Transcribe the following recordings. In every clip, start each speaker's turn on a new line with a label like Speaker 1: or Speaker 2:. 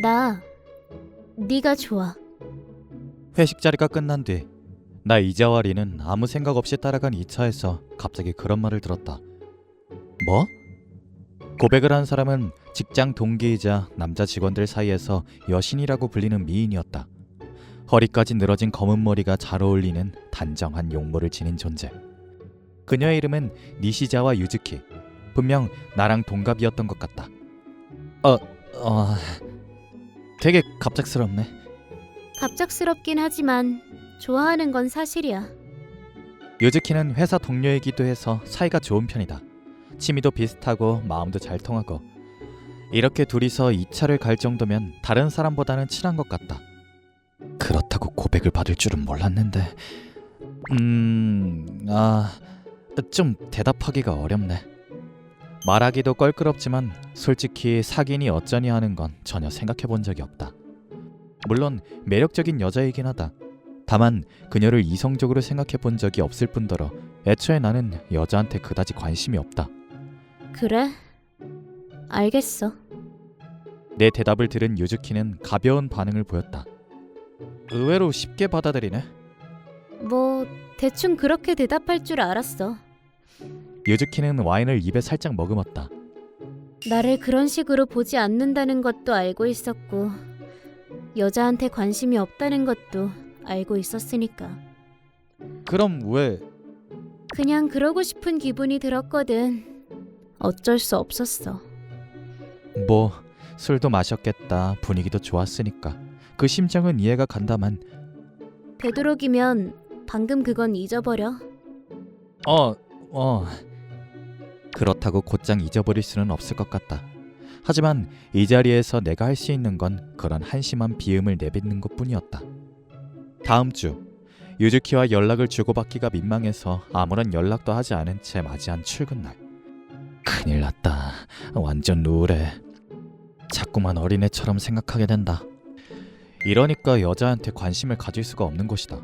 Speaker 1: 나 네가 좋아.
Speaker 2: 회식 자리가 끝난 뒤 나 이자와 리는 아무 생각 없이 따라간 2차에서 갑자기 그런 말을 들었다. 뭐? 고백을 한 사람은 직장 동기이자 남자 직원들 사이에서 여신이라고 불리는 미인이었다. 허리까지 늘어진 검은 머리가 잘 어울리는 단정한 용모를 지닌 존재. 그녀의 이름은 니시자와 유즈키. 분명 나랑 동갑이었던 것 같다. 어, 어, 되게 갑작스럽네.
Speaker 1: 갑작스럽긴 하지만 좋아하는 건 사실이야.
Speaker 2: 유즈키는 회사 동료이기도 해서 사이가 좋은 편이다. 취미도 비슷하고 마음도 잘 통하고 이렇게 둘이서 2차를 갈 정도면 다른 사람보다는 친한 것 같다. 그렇다고 고백을 받을 줄은 몰랐는데 음... 아... 좀 대답하기가 어렵네. 말하기도 껄끄럽지만 솔직히 사귀니 어쩌니 하는 건 전혀 생각해 본 적이 없다. 물론 매력적인 여자이긴 하다. 다만 그녀를 이성적으로 생각해 본 적이 없을 뿐더러 애초에 나는 여자한테 그다지 관심이 없다.
Speaker 1: 그래? 알겠어.
Speaker 2: 내 대답을 들은 유즈키는 가벼운 반응을 보였다. 의외로 쉽게 받아들이네.
Speaker 1: 뭐 대충 그렇게 대답할 줄 알았어.
Speaker 2: 유즈키는 와인을 입에 살짝 머금었다.
Speaker 1: 나를 그런 식으로 보지 않는다는 것도 알고 있었고 여자한테 관심이 없다는 것도 알고 있었으니까
Speaker 2: 그럼 왜
Speaker 1: 그냥 그러고 싶은 기분이 들었거든. 어쩔 수 없었어.
Speaker 2: 뭐 술도 마셨겠다. 분위기도 좋았으니까. 그 심정은 이해가 간다만
Speaker 1: 되도록이면 방금 그건 잊어버려.
Speaker 2: 어, 어. 그렇다고 곧장 잊어버릴 수는 없을 것 같다. 하지만 이 자리에서 내가 할 수 있는 건 그런 한심한 비음을 내뱉는 것 뿐이었다. 다음 주 유즈키와 연락을 주고받기가 민망해서 아무런 연락도 하지 않은 채 맞이한 출근 날. 큰일 났다. 완전 우울해. 자꾸만 어린애처럼 생각하게 된다. 이러니까 여자한테 관심을 가질 수가 없는 것이다.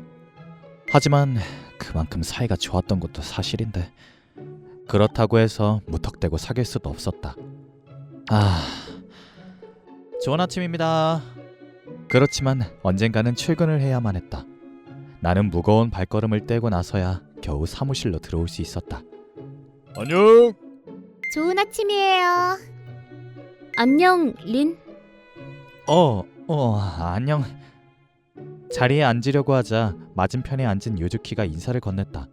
Speaker 2: 하지만 그만큼 사이가 좋았던 것도 사실인데 그렇다고 해서 무턱대고 사귈 수도 없었다. 아, 좋은 아침입니다. 그렇지만 언젠가는 출근을 해야만 했다. 나는 무거운 발걸음을 떼고 나서야 겨우 사무실로 들어올 수 있었다. 안녕.
Speaker 1: 좋은 아침이에요. 안녕, 린.
Speaker 2: 어, 어, 안녕. 자리에 앉으려고 하자 맞은편에 앉은 유즈키가 인사를 건넸다.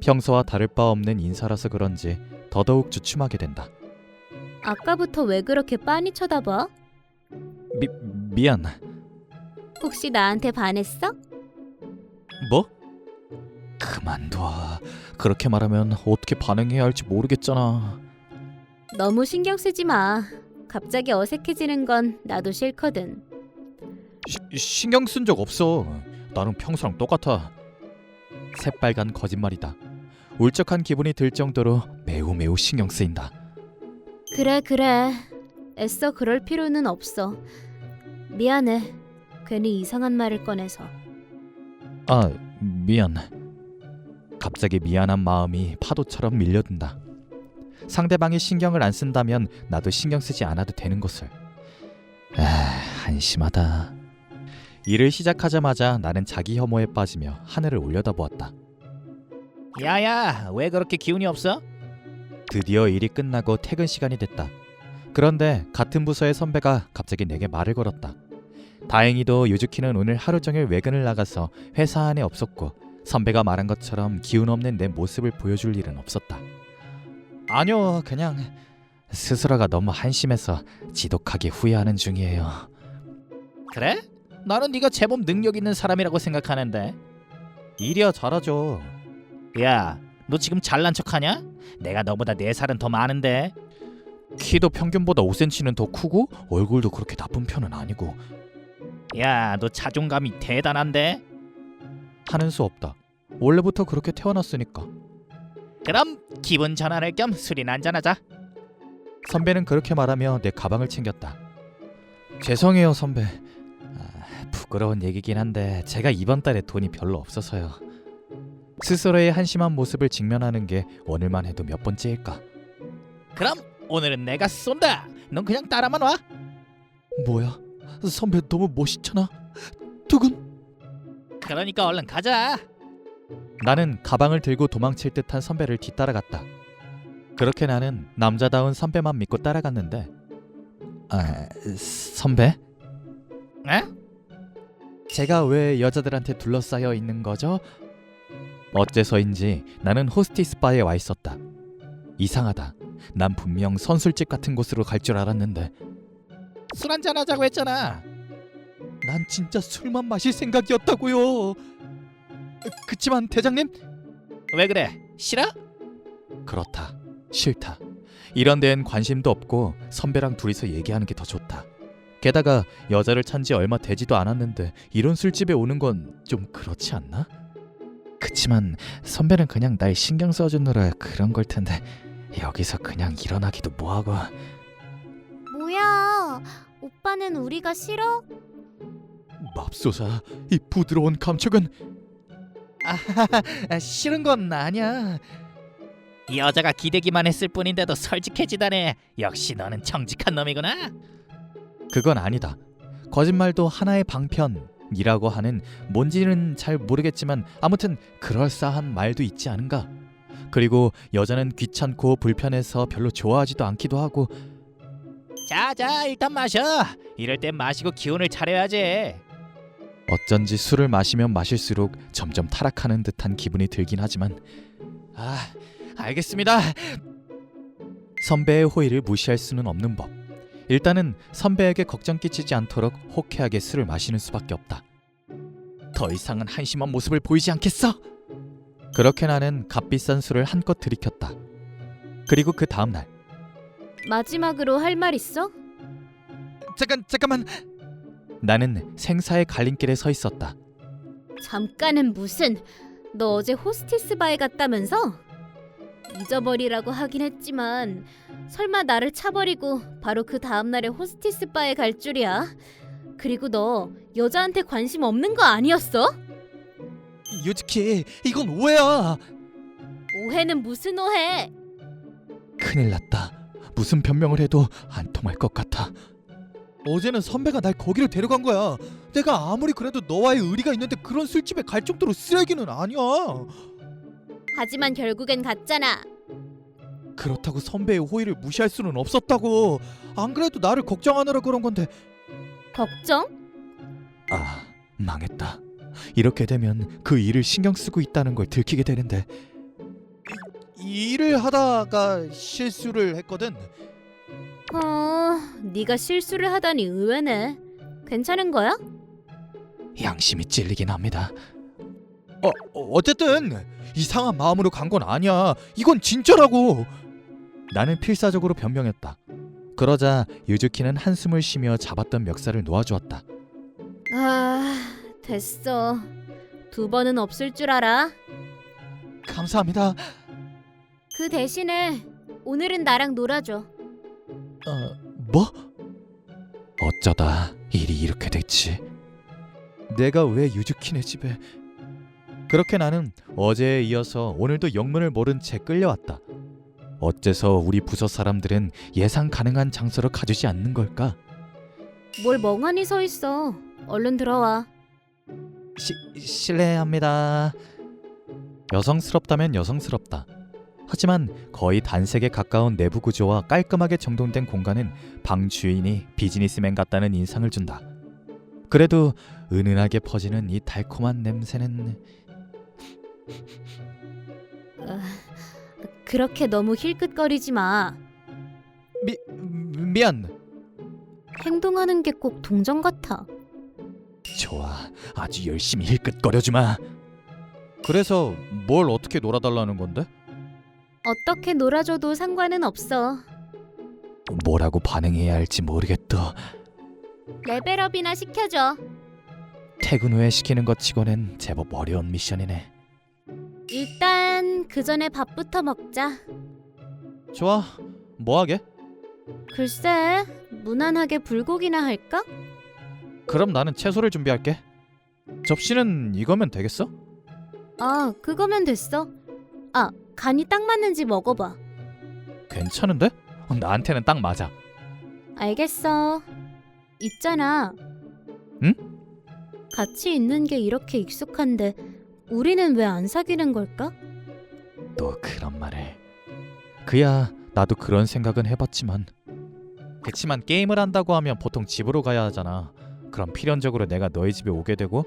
Speaker 2: 평소와 다를 바 없는 인사라서 그런지 더더욱 주춤하게 된다.
Speaker 1: 아까부터 왜 그렇게 빤히 쳐다봐?
Speaker 2: 미 미안.
Speaker 1: 혹시 나한테 반했어?
Speaker 2: 뭐? 그만둬. 그렇게 말하면 어떻게 반응해야 할지 모르겠잖아.
Speaker 1: 너무 신경 쓰지 마. 갑자기 어색해지는 건 나도 싫거든.
Speaker 2: 시, 신경 쓴 적 없어. 나는 평소랑 똑같아. 새빨간 거짓말이다. 울적한 기분이 들 정도로 매우 매우 신경 쓰인다.
Speaker 1: 그래, 그래. 애써 그럴 필요는 없어. 미안해. 괜히 이상한 말을 꺼내서.
Speaker 2: 아, 미안. 갑자기 미안한 마음이 파도처럼 밀려든다. 상대방이 신경을 안 쓴다면 나도 신경 쓰지 않아도 되는 것을. 아, 한심하다. 일을 시작하자마자 나는 자기 혐오에 빠지며 하늘을 올려다보았다.
Speaker 3: 야야 왜 그렇게 기운이 없어?
Speaker 2: 드디어 일이 끝나고 퇴근 시간이 됐다. 그런데 같은 부서의 선배가 갑자기 내게 말을 걸었다. 다행히도 유즈키는 오늘 하루 종일 외근을 나가서 회사 안에 없었고 선배가 말한 것처럼 기운 없는 내 모습을 보여줄 일은 없었다. 아니요, 그냥 스스로가 너무 한심해서 지독하게 후회하는 중이에요.
Speaker 3: 그래? 나는 네가 제법 능력 있는 사람이라고 생각하는데
Speaker 2: 일이야 잘하죠.
Speaker 3: 야 너 지금 잘난 척하냐? 내가 너보다 네 살은 더 많은데
Speaker 2: 키도 평균보다 5cm는 더 크고 얼굴도 그렇게 나쁜 편은 아니고
Speaker 3: 야 너 자존감이 대단한데
Speaker 2: 하는 수 없다. 원래부터 그렇게 태어났으니까.
Speaker 3: 그럼 기분 전환할 겸 술이나 한잔하자
Speaker 2: 선배는 그렇게 말하며 내 가방을 챙겼다. 죄송해요, 선배. 아, 부끄러운 얘기긴 한데 제가 이번 달에 돈이 별로 없어서요. 스스로의 한심한 모습을 직면하는 게 오늘만 해도 몇 번째일까?
Speaker 3: 그럼 오늘은 내가 쏜다 넌 그냥 따라만 와
Speaker 2: 뭐야? 선배 너무 멋있잖아. 두근.
Speaker 3: 그러니까 얼른 가자.
Speaker 2: 나는 가방을 들고 도망칠 듯한 선배를 뒤따라갔다. 그렇게 나는 남자다운 선배만 믿고 따라갔는데, 아 선배?
Speaker 3: 에?
Speaker 2: 제가 왜 여자들한테 둘러싸여 있는 거죠? 어째서인지 나는 호스티스 바에 와 있었다. 이상하다. 난 분명 선술집 같은 곳으로 갈 줄 알았는데
Speaker 3: 술 한잔 하자고 했잖아.
Speaker 2: 난 진짜 술만 마실 생각이었다고요. 그치만 대장님
Speaker 3: 왜 그래? 싫어?
Speaker 2: 그렇다. 싫다. 이런 데엔 관심도 없고 선배랑 둘이서 얘기하는 게 더 좋다. 게다가 여자를 찬 지 얼마 되지도 않았는데 이런 술집에 오는 건 좀 그렇지 않나? 그치만 선배는 그냥 날 신경 써주느라 그런 걸 텐데 여기서 그냥 일어나기도 뭐하고
Speaker 1: 뭐야? 오빠는 우리가 싫어?
Speaker 2: 맙소사 이 부드러운 감촉은 아 싫은 건 아니야
Speaker 3: 여자가 기대기만 했을 뿐인데도 솔직해지다네. 역시 너는 정직한 놈이구나.
Speaker 2: 그건 아니다. 거짓말도 하나의 방편 이라고 하는 뭔지는 잘 모르겠지만 아무튼 그럴싸한 말도 있지 않은가. 그리고 여자는 귀찮고 불편해서 별로 좋아하지도 않기도 하고
Speaker 3: 자자 일단 마셔. 이럴 땐 마시고 기운을 차려야지.
Speaker 2: 어쩐지 술을 마시면 마실수록 점점 타락하는 듯한 기분이 들긴 하지만 아 알겠습니다. 선배의 호의를 무시할 수는 없는 법. 일단은 선배에게 걱정 끼치지 않도록 호쾌하게 술을 마시는 수밖에 없다. 더 이상은 한심한 모습을 보이지 않겠어? 그렇게 나는 값비싼 술을 한껏 들이켰다. 그리고 그 다음 날
Speaker 1: 마지막으로 할 말 있어?
Speaker 2: 잠깐 잠깐만 나는 생사의 갈림길에 서 있었다.
Speaker 1: 잠깐은 무슨? 너 어제 호스티스 바에 갔다면서? 잊어버리라고 하긴 했지만 설마 나를 차버리고 바로 그 다음 날에 호스티스 바에 갈 줄이야? 그리고 너 여자한테 관심 없는 거 아니었어?
Speaker 2: 유즈키 이건 오해야.
Speaker 1: 오해는 무슨 오해?
Speaker 2: 큰일 났다. 무슨 변명을 해도 안 통할 것 같아. 어제는 선배가 날 거기를 데려간 거야. 내가 아무리 그래도 너와의 의리가 있는데 그런 술집에 갈 정도로 쓰레기는 아니야.
Speaker 1: 하지만 결국엔 갔잖아.
Speaker 2: 그렇다고 선배의 호의를 무시할 수는 없었다고. 안 그래도 나를 걱정하느라 그런 건데.
Speaker 1: 걱정?
Speaker 2: 아, 망했다. 이렇게 되면 그 일을 신경 쓰고 있다는 걸 들키게 되는데. 이, 일을 하다가 실수를 했거든.
Speaker 1: 어, 네가 실수를 하다니 의외네. 괜찮은 거야?
Speaker 2: 양심이 찔리긴 합니다. 어, 어쨌든 이상한 마음으로 간 건 아니야. 이건 진짜라고. 나는 필사적으로 변명했다. 그러자 유즈키는 한숨을 쉬며 잡았던 멱살을 놓아주었다.
Speaker 1: 아, 됐어. 두 번은 없을 줄 알아.
Speaker 2: 감사합니다.
Speaker 1: 그 대신에 오늘은 나랑 놀아줘.
Speaker 2: 어, 뭐? 어쩌다 일이 이렇게 됐지? 내가 왜 유즈키네 집에? 그렇게 나는 어제에 이어서 오늘도 영문을 모른 채 끌려왔다. 어째서 우리 부서 사람들은 예상 가능한 장소로 가주지 않는 걸까?
Speaker 1: 뭘 멍하니 서 있어. 얼른 들어와.
Speaker 2: 시, 실례합니다. 여성스럽다면 여성스럽다. 하지만 거의 단색에 가까운 내부 구조와 깔끔하게 정돈된 공간은 방 주인이 비즈니스맨 같다는 인상을 준다. 그래도 은은하게 퍼지는 이 달콤한 냄새는
Speaker 1: 아, 그렇게 너무 힐끗거리지 마.
Speaker 2: 미 미안.
Speaker 1: 행동하는 게 꼭 동정 같아.
Speaker 2: 좋아, 아주 열심히 힐끗거려 주마. 그래서 뭘 어떻게 놀아달라는 건데?
Speaker 1: 어떻게 놀아줘도 상관은 없어.
Speaker 2: 뭐라고 반응해야 할지 모르겠다.
Speaker 1: 레벨업이나 시켜줘.
Speaker 2: 퇴근 후에 시키는 것 치고는 제법 어려운 미션이네.
Speaker 1: 일단 그 전에 밥부터 먹자.
Speaker 2: 좋아, 뭐 하게?
Speaker 1: 글쎄, 무난하게 불고기나 할까?
Speaker 2: 그럼 나는 채소를 준비할게. 접시는 이거면 되겠어?
Speaker 1: 아, 그거면 됐어. 아, 간이 딱 맞는지 먹어봐.
Speaker 2: 괜찮은데? 나한테는 딱 맞아.
Speaker 1: 알겠어. 있잖아.
Speaker 2: 응?
Speaker 1: 같이 있는 게 이렇게 익숙한데 우리는 왜 안 사귀는 걸까?
Speaker 2: 또 그런 말을. 그야 나도 그런 생각은 해봤지만. 그치만 게임을 한다고 하면 보통 집으로 가야 하잖아. 그럼 필연적으로 내가 너희 집에 오게 되고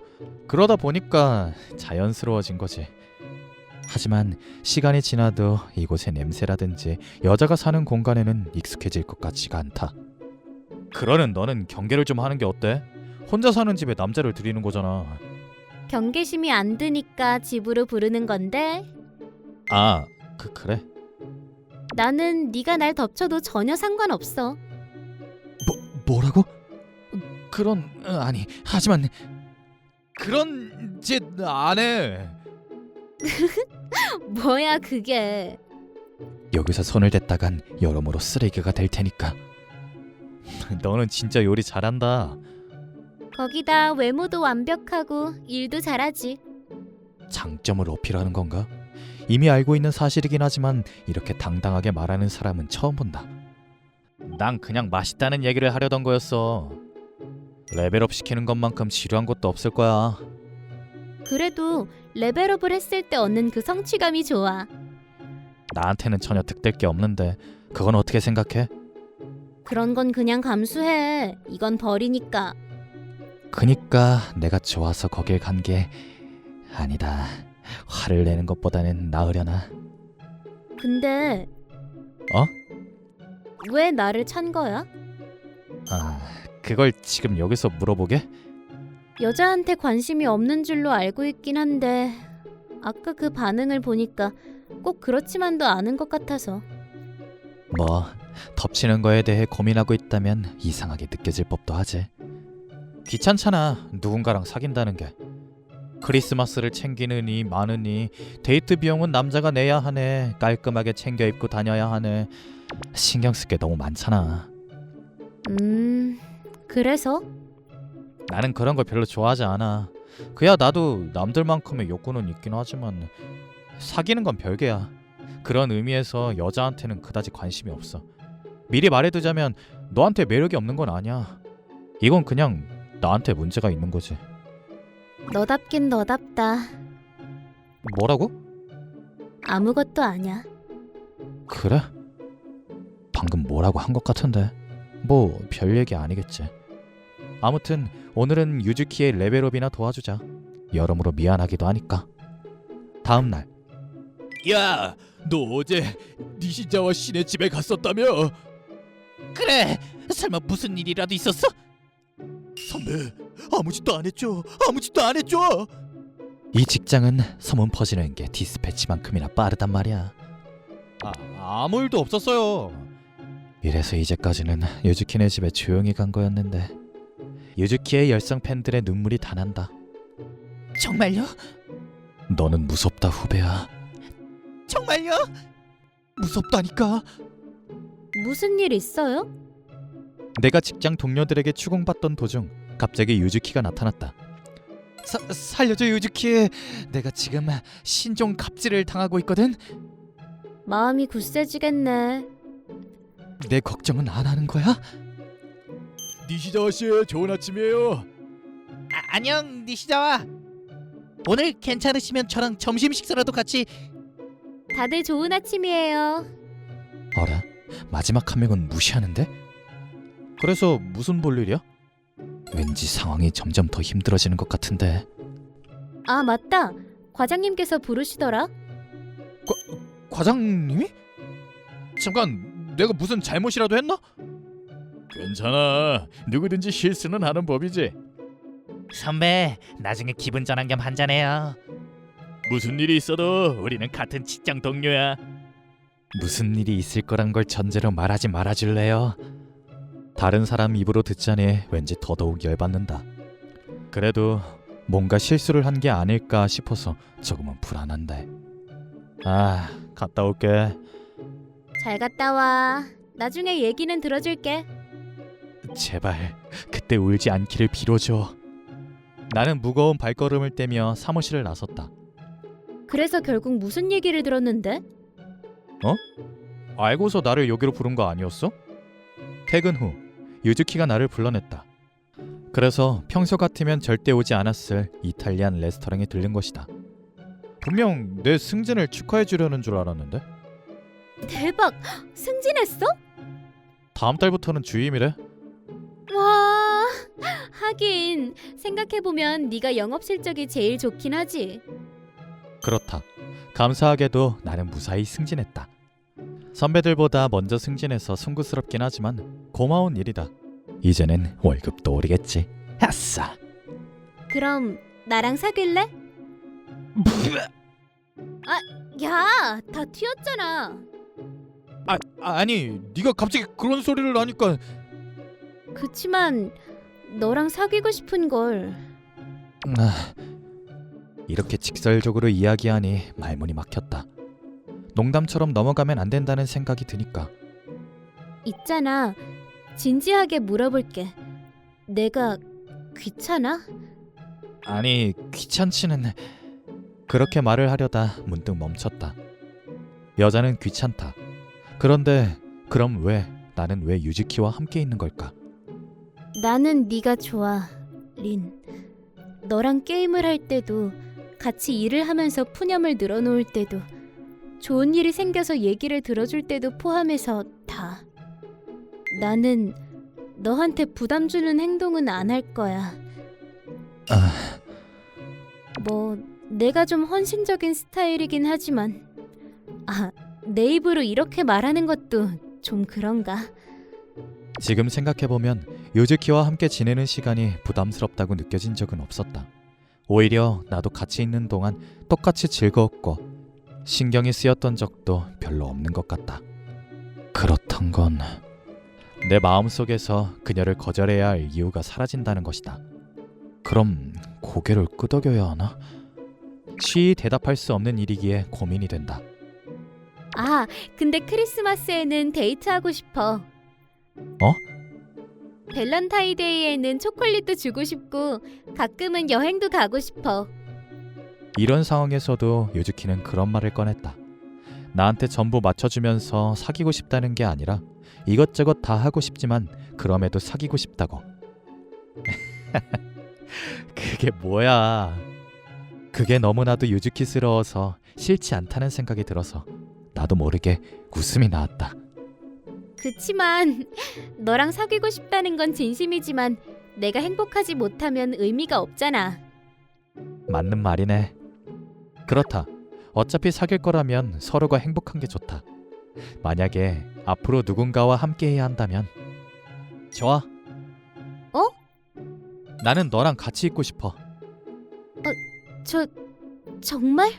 Speaker 2: 그러다 보니까 자연스러워진 거지. 하지만 시간이 지나도 이곳의 냄새라든지 여자가 사는 공간에는 익숙해질 것 같지가 않다. 그러는 너는 경계를 좀 하는 게 어때? 혼자 사는 집에 남자를 들이는 거잖아.
Speaker 1: 경계심이 안 드니까 집으로 부르는 건데
Speaker 2: 아, 그 그래?
Speaker 1: 나는 네가 날 덮쳐도 전혀 상관없어.
Speaker 2: 뭐 뭐라고? 그런 어, 아니 하지만 그런 짓 안 해.
Speaker 1: 뭐야 그게?
Speaker 2: 여기서 손을 댔다간 여러모로 쓰레기가 될 테니까. 너는 진짜 요리 잘한다.
Speaker 1: 거기다 외모도 완벽하고 일도 잘하지.
Speaker 2: 장점을 어필하는 건가? 이미 알고 있는 사실이긴 하지만 이렇게 당당하게 말하는 사람은 처음 본다. 난 그냥 맛있다는 얘기를 하려던 거였어. 레벨업 시키는 것만큼 지루한 것도 없을 거야.
Speaker 1: 그래도 레벨업을 했을 때 얻는 그 성취감이 좋아.
Speaker 2: 나한테는 전혀 득될 게 없는데 그건 어떻게 생각해?
Speaker 1: 그런 건 그냥 감수해. 이건 벌이니까.
Speaker 2: 그니까 내가 좋아서 거길 간 게 아니다. 화를 내는 것보다는 나으려나.
Speaker 1: 근데
Speaker 2: 어?
Speaker 1: 왜 나를 찬 거야?
Speaker 2: 아, 그걸 지금 여기서 물어보게?
Speaker 1: 여자한테 관심이 없는 줄로 알고 있긴 한데 아까 그 반응을 보니까 꼭 그렇지만도 않은 것 같아서
Speaker 2: 뭐 덮치는 거에 대해 고민하고 있다면 이상하게 느껴질 법도 하지. 귀찮잖아. 누군가랑 사귄다는 게. 크리스마스를 챙기느니 마느니 데이트 비용은 남자가 내야 하네. 깔끔하게 챙겨 입고 다녀야 하네. 신경 쓸 게 너무 많잖아.
Speaker 1: 음 그래서
Speaker 2: 나는 그런 걸 별로 좋아하지 않아. 그야 나도 남들만큼의 욕구는 있긴 하지만 사귀는 건 별개야. 그런 의미에서 여자한테는 그다지 관심이 없어. 미리 말해두자면 너한테 매력이 없는 건 아니야. 이건 그냥 나한테 문제가 있는 거지.
Speaker 1: 너답긴 너답다
Speaker 2: 뭐라고?
Speaker 1: 아무것도 아냐
Speaker 2: 그래? 방금 뭐라고 한 것 같은데. 뭐 별 얘기 아니겠지. 아무튼 오늘은 유즈키의 레벨업이나 도와주자. 여러모로 미안하기도 하니까. 다음 날
Speaker 4: 야, 너 어제 니시자와 신의 집에 갔었다며?
Speaker 3: 그래 설마 무슨 일이라도 있었어?
Speaker 4: 선배, 아무 짓도 안 했죠. 아무 짓도 안 했죠.
Speaker 2: 이 직장은 소문 퍼지는 게 디스패치만큼이나 빠르단 말이야.
Speaker 4: 아, 아무 일도 없었어요.
Speaker 2: 이래서 이제까지는 유즈키네 집에 조용히 간 거였는데 유즈키의 열성 팬들의 눈물이 다 난다.
Speaker 3: 정말요?
Speaker 2: 너는 무섭다 후배야.
Speaker 3: 정말요?
Speaker 4: 무섭다니까.
Speaker 1: 무슨 일 있어요?
Speaker 2: 내가 직장 동료들에게 추궁받던 도중 갑자기 유즈키가 나타났다. 사, 살려줘 유즈키. 내가 지금 신종 갑질을 당하고 있거든.
Speaker 1: 마음이 굳세지겠네
Speaker 2: 내 걱정은 안 하는 거야?
Speaker 4: 니시자와 씨, 좋은 아침이에요.
Speaker 3: 아, 안녕 니시자와 오늘 괜찮으시면 저랑 점심 식사라도 같이
Speaker 1: 다들 좋은 아침이에요
Speaker 2: 어라? 마지막 한 명은 무시하는데? 그래서 무슨 볼일이야? 왠지 상황이 점점 더 힘들어지는 것 같은데
Speaker 1: 아 맞다 과장님께서 부르시더라
Speaker 2: 과장님이? 잠깐 내가 무슨 잘못이라도 했나?
Speaker 4: 괜찮아. 누구든지 실수는 하는 법이지.
Speaker 3: 선배 나중에 기분 전환 겸 한잔해요
Speaker 4: 무슨 일이 있어도 우리는 같은 직장 동료야.
Speaker 2: 무슨 일이 있을 거란 걸 전제로 말하지 말아줄래요? 다른 사람 입으로 듣자니 왠지 더더욱 열받는다. 그래도 뭔가 실수를 한 게 아닐까 싶어서 조금은 불안한데. 아, 갔다 올게.
Speaker 1: 잘 갔다 와 나중에 얘기는 들어줄게
Speaker 2: 제발 그때 울지 않기를 빌어줘. 나는 무거운 발걸음을 떼며 사무실을 나섰다.
Speaker 1: 그래서 결국 무슨 얘기를 들었는데?
Speaker 2: 알고서 나를 여기로 부른 거 아니었어? 퇴근 후 유즈키가 나를 불러냈다. 그래서 평소 같으면 절대 오지 않았을 이탈리안 레스토랑에 들른 것이다. 분명 내 승진을 축하해 주려는 줄 알았는데
Speaker 1: 대박! 승진했어?
Speaker 2: 다음 달부터는 주임이래.
Speaker 1: 와 하긴 생각해보면 네가 영업 실적이 제일 좋긴 하지
Speaker 2: 그렇다. 감사하게도 나는 무사히 승진했다. 선배들보다 먼저 승진해서 숭고스럽긴 하지만 고마운 일이다. 이제는 월급도 오르겠지. 아싸.
Speaker 1: 그럼 나랑 사귈래? 야다 튀었잖아
Speaker 4: 아 아니 네가 갑자기 그런 소리를 하니까
Speaker 1: 그치만 너랑 사귀고 싶은 걸
Speaker 2: 아, 이렇게 직설적으로 이야기하니 말문이 막혔다. 농담처럼 넘어가면 안 된다는 생각이 드니까
Speaker 1: 있잖아 진지하게 물어볼게 내가 귀찮아?
Speaker 2: 아니 귀찮지는 그렇게 말을 하려다 문득 멈췄다. 여자는 귀찮다. 그런데 그럼 왜 나는 왜 유즈키와 함께 있는 걸까?
Speaker 1: 나는 네가 좋아 린 너랑 게임을 할 때도 같이 일을 하면서 푸념을 늘어놓을 때도 좋은 일이 생겨서 얘기를 들어줄 때도 포함해서 다. 나는 너한테 부담 주는 행동은 안 할 거야.
Speaker 2: 아,
Speaker 1: 뭐 내가 좀 헌신적인 스타일이긴 하지만. 아 내 입으로 이렇게 말하는 것도 좀 그런가?
Speaker 2: 지금 생각해보면 유즈키와 함께 지내는 시간이 부담스럽다고 느껴진 적은 없었다. 오히려 나도 같이 있는 동안 똑같이 즐거웠고 신경이 쓰였던 적도 별로 없는 것 같다. 그렇던 건 내 마음속에서 그녀를 거절해야 할 이유가 사라진다는 것이다. 그럼 고개를 끄덕여야 하나? 쉬이 대답할 수 없는 일이기에 고민이 된다.
Speaker 1: 아 근데 크리스마스에는 데이트하고 싶어
Speaker 2: 어?
Speaker 1: 밸런타인데이에는 초콜릿도 주고 싶고 가끔은 여행도 가고 싶어.
Speaker 2: 이런 상황에서도 유즈키는 그런 말을 꺼냈다. 나한테 전부 맞춰주면서 사귀고 싶다는 게 아니라 이것저것 다 하고 싶지만 그럼에도 사귀고 싶다고. 그게 뭐야? 그게 너무나도 유즈키스러워서 싫지 않다는 생각이 들어서 나도 모르게 웃음이 나왔다.
Speaker 1: 그치만 너랑 사귀고 싶다는 건 진심이지만 내가 행복하지 못하면 의미가 없잖아.
Speaker 2: 맞는 말이네. 그렇다. 어차피 사귈 거라면 서로가 행복한 게 좋다. 만약에 앞으로 누군가와 함께 해야 한다면 좋아.
Speaker 1: 어?
Speaker 2: 나는 너랑 같이 있고 싶어.
Speaker 1: 저 정말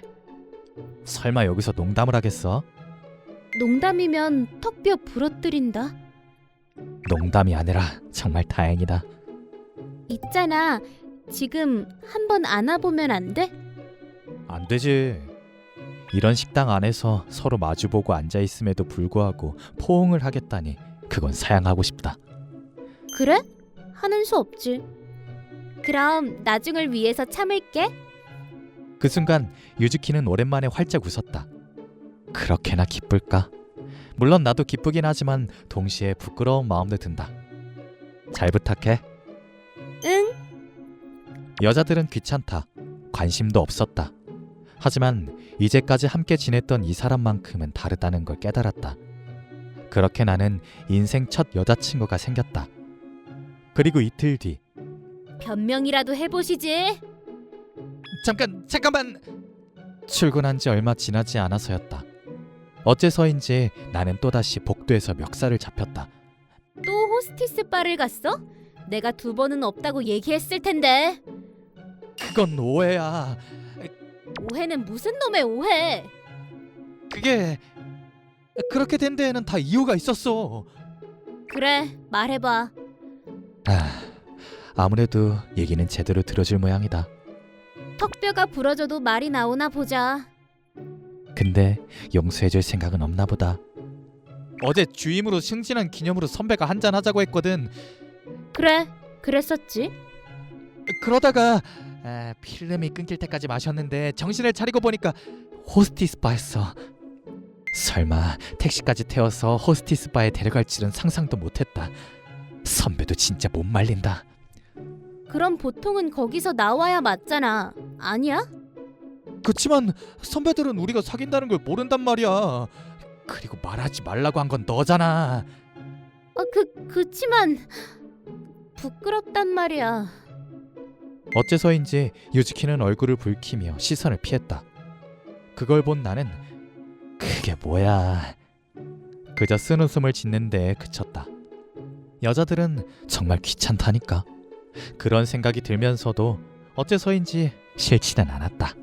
Speaker 2: 설마 여기서 농담을 하겠어?
Speaker 1: 농담이면 턱뼈 부러뜨린다.
Speaker 2: 농담이 아니라 정말 다행이다.
Speaker 1: 있잖아. 지금 한번 안아보면 안 돼?
Speaker 2: 안 되지. 이런 식당 안에서 서로 마주보고 앉아 있음에도 불구하고 포옹을 하겠다니 그건 사양하고 싶다.
Speaker 1: 그래? 하는 수 없지. 그럼 나중을 위해서 참을게.
Speaker 2: 그 순간 유즈키는 오랜만에 활짝 웃었다. 그렇게나 기쁠까? 물론 나도 기쁘긴 하지만 동시에 부끄러운 마음도 든다. 잘 부탁해.
Speaker 1: 응?
Speaker 2: 여자들은 귀찮다. 관심도 없었다. 하지만 이제까지 함께 지냈던 이 사람만큼은 다르다는 걸 깨달았다. 그렇게 나는 인생 첫 여자친구가 생겼다. 그리고 이틀 뒤
Speaker 1: 변명이라도 해보시지.
Speaker 4: 잠깐 잠깐만
Speaker 2: 출근한 지 얼마 지나지 않아서였다. 어째서인지 나는 또다시 복도에서 멱살을 잡혔다.
Speaker 1: 또 호스티스 바를 갔어? 내가 두 번은 없다고 얘기했을 텐데.
Speaker 2: 그건 오해야.
Speaker 1: 오해는 무슨 놈의 오해?
Speaker 2: 그게 그렇게 된 데에는 다 이유가 있었어.
Speaker 1: 그래, 말해봐.
Speaker 2: 아, 아무래도 얘기는 제대로 들어줄 모양이다.
Speaker 1: 턱뼈가 부러져도 말이 나오나 보자.
Speaker 2: 근데 용서해줄 생각은 없나 보다.
Speaker 4: 어제 주임으로 승진한 기념으로 선배가 한잔 하자고 했거든
Speaker 1: 그래, 그랬었지.
Speaker 4: 그러다가 아, 필름이 끊길 때까지 마셨는데 정신을 차리고 보니까 호스티스 바였어
Speaker 2: 설마 택시까지 태워서 호스티스 바에 데려갈 줄은 상상도 못했다. 선배도 진짜 못 말린다.
Speaker 1: 그럼 보통은 거기서 나와야 맞잖아. 아니야?
Speaker 4: 그치만 선배들은 우리가 사귄다는 걸 모른단 말이야. 그리고 말하지 말라고 한 건 너잖아.
Speaker 1: 아, 그 그치만 부끄럽단 말이야.
Speaker 2: 어째서인지 유즈키는 얼굴을 붉히며 시선을 피했다. 그걸 본 나는 그게 뭐야? 그저 쓴 웃음을 짓는 데에 그쳤다. 여자들은 정말 귀찮다니까. 그런 생각이 들면서도 어째서인지 싫지는 않았다.